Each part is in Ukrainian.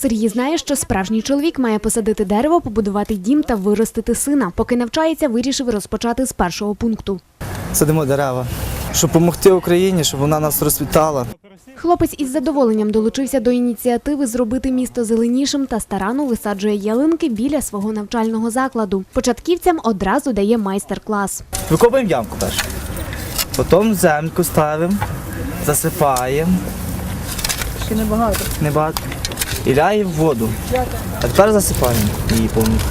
Сергій знає, що справжній чоловік має посадити дерево, побудувати дім та виростити сина. Поки навчається, вирішив розпочати з першого пункту. Садимо дерева, щоб допомогти Україні, щоб вона нас розцвітала. Хлопець із задоволенням долучився до ініціативи зробити місто зеленішим та старанно висаджує ялинки біля свого навчального закладу. Початківцям одразу дає майстер-клас. Викопуємо ямку першу. Потім землю ставимо, засипаємо. Ще небагато. Небагато. І ляємо в воду. А тепер засипаємо її повністю.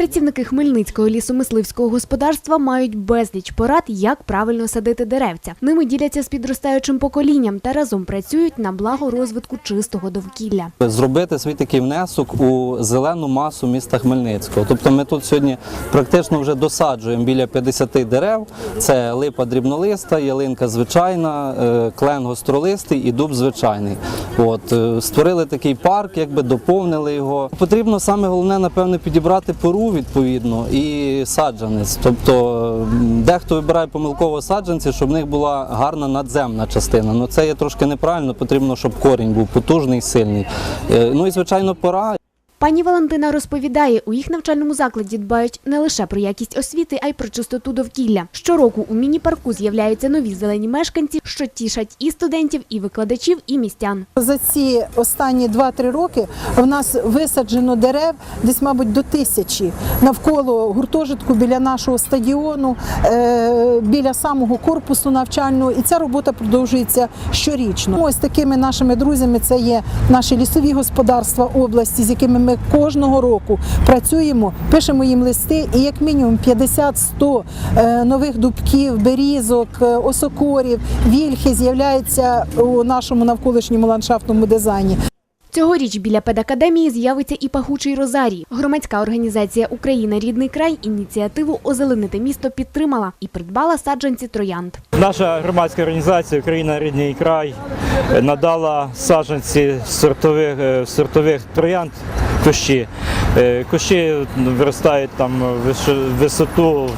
Працівники Хмельницького лісомисливського господарства мають безліч порад, як правильно садити деревця. Ними діляться з підростаючим поколінням та разом працюють на благо розвитку чистого довкілля. зробити свій такий внесок у зелену масу міста Хмельницького. Тобто ми тут сьогодні практично вже досаджуємо біля 50 дерев. Це липа дрібнолиста, ялинка звичайна, е, клен гостролистий і дуб звичайний. От е, створили такий парк, якби доповнили його. Потрібно саме головне, напевне, підібрати пору відповідно і саджанець. Тобто дехто вибирає помилково саджанці, щоб в них була гарна надземна частина. Ну це є трошки неправильно. Потрібно, щоб корінь був потужний, сильний. Е, Ну і звичайно, пора. Пані Валентина розповідає, у їх навчальному закладі дбають не лише про якість освіти, а й про чистоту довкілля. Щороку у міні-парку з'являються нові зелені мешканці, що тішать і студентів, і викладачів, і містян. За ці останні 2-3 роки в нас висаджено дерев десь, мабуть, до тисячі навколо гуртожитку біля нашого стадіону, е, біля самого корпусу навчального. І ця робота продовжується щорічно. Ось такими нашими друзями це є наші лісові господарства області, з якими ми кожного року працюємо, пишемо їм листи, і як мінімум 50-100 е, нових дубків, берізок, е, осокорів, вільхи з'являються у нашому навколишньому ландшафтному дизайні. Цьогоріч біля педакадемії з'явиться і пахучий розарій. Громадська організація Україна рідний край ініціативу озеленити місто підтримала і придбала саджанці троянд. Наша громадська організація Україна рідний край надала саджанці сортових, е, сортових троянд кущі. Е, Кущі виростають там висоту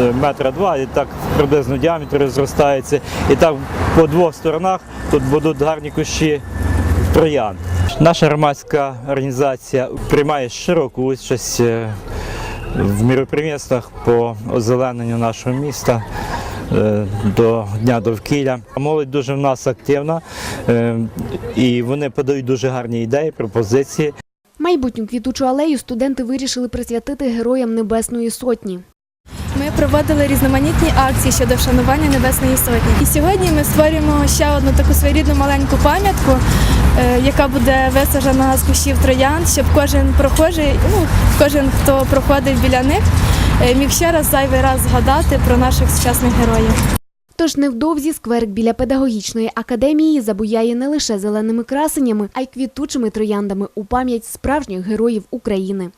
е, метра два і так приблизно діаметр розростається. І так по двох сторонах тут будуть гарні кущі троянд. Наша громадська організація приймає широку участь е, в міроприміствах по озелененню нашого міста до Дня довкілля. Молодь дуже в нас активна і вони подають дуже гарні ідеї, пропозиції. Майбутню квітучу алею студенти вирішили присвятити героям Небесної Сотні. Ми проводили різноманітні акції щодо вшанування Небесної Сотні. І сьогодні ми створюємо ще одну таку своєрідну маленьку пам'ятку, е, яка буде висаджена з кущів троянд, щоб кожен прохожий, ну кожен, хто проходив біля них, е, міг ще раз зайвий раз згадати про наших сучасних героїв. Тож невдовзі скверик біля педагогічної академії забуяє не лише зеленими красенями, а й квітучими трояндами у пам'ять справжніх героїв України.